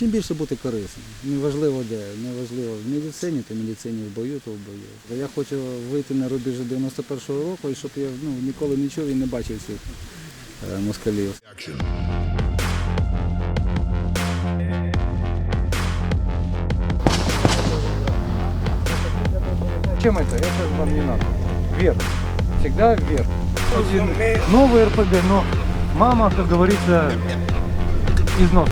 чим більше бути корисним. Неважливо де, неважливо в медицині, то в медицині, в бою, то в бою. Я хочу вийти на рубежі 91-го року, і щоб я ну, ніколи не чув і не бачив цих е, москалів. Чем это? Это вам не надо. Вверх. Всегда вверх. Один новый РПГ, но мама, как говорится, из ног.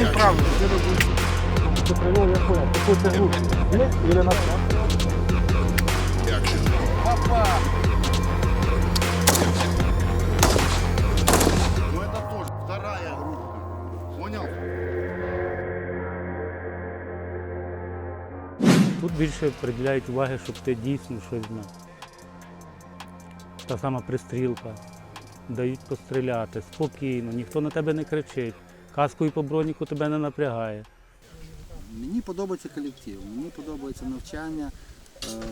Неправда. Ты провел, я понял. Какой-то звук. Есть или на Ну это тоже вторая группа. Понял? Тут більше приділяють уваги, щоб ти дійсно щось знав. Та сама пристрілка. Дають постріляти спокійно, ніхто на тебе не кричить. Каскою по броніку тебе не напрягає. Мені подобається колектив, мені подобається навчання. Е,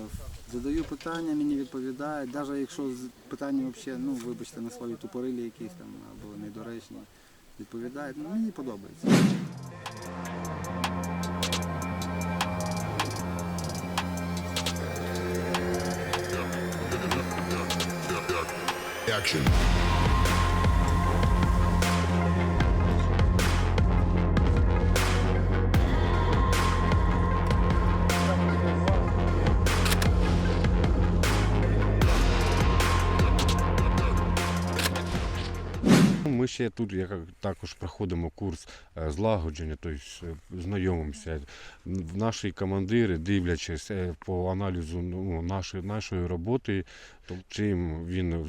Задаю питання, мені відповідають, навіть якщо питання взагалі, ну вибачте, на слові тупорилі якісь там або недоречні, відповідають. Ну, мені подобається. Action. Ми ще тут як також проходимо курс е, злагодження, тобто знайомимося. Наші командири, дивлячись е, по аналізу ну, нашої, нашої роботи, чим він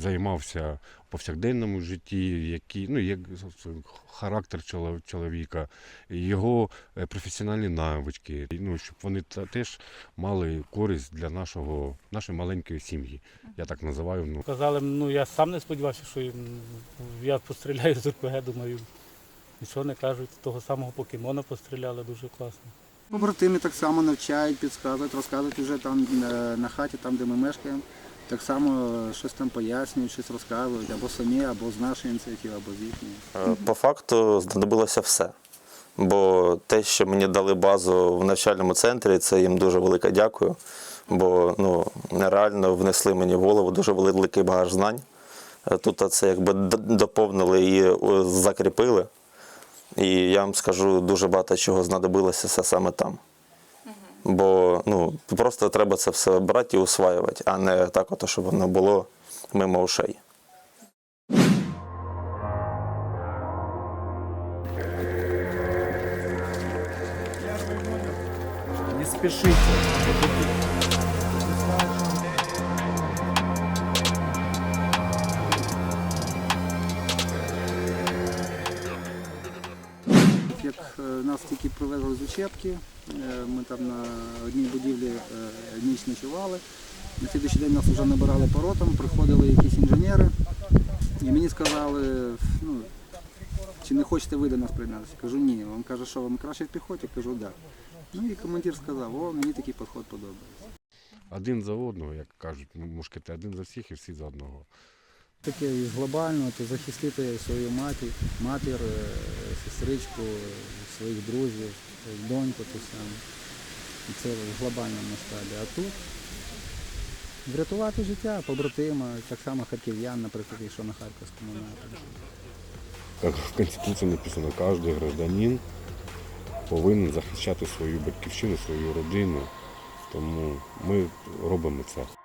займався повсякденному житті, які, ну, як характер чоловіка, його е, професіональні навички, ну, щоб вони теж мали користь для нашого, нашої маленької сім'ї. Я так називаю. Ну, Казали, ну я сам не сподівався, що я постріляю з РПГ, думаю. Нічого не кажуть, того самого покемона постріляли дуже класно. Побратими так само навчають, підказують, розказують вже там е, на хаті, там де ми мешкаємо. Так само е, щось там пояснюють, щось розказують, або самі, або з нашої ініціативи, або з їхньої. Е, По факту знадобилося все. Бо те, що мені дали базу в навчальному центрі, це їм дуже велике дякую. Бо ну, реально внесли мені в голову дуже великий багаж знань. Е, Тут це якби доповнили і закріпили. І я вам скажу, дуже багато чого знадобилося саме там. Бо ну, просто треба це все брати і усваювати, а не так, от, щоб воно було мимо ушей. Не спешите. Як е, нас тільки привезли з учебки, ми там на одній будівлі е, ніч ночували. На слідуючий день нас вже набирали по ротам, приходили якісь інженери і мені сказали, ну, чи не хочете ви до нас приєднатися? Кажу, ні. Він каже, що вам краще в піхоті? Кажу, так. Да. Ну і командир сказав, о, мені такий підход подобається. один за одного, як кажуть, ну, мушкети, один за всіх і всі за одного. Таке із глобального, то захистити свою матір, матір, е, сестричку, е, своїх друзів, е, доньку ту саму. І це в глобальному масштабі. А тут врятувати життя побратима, так само харків'ян, наприклад, якщо на Харківському напрямку. Як в Конституції написано, кожен гражданин повинен захищати свою батьківщину, свою родину. Тому ми робимо це.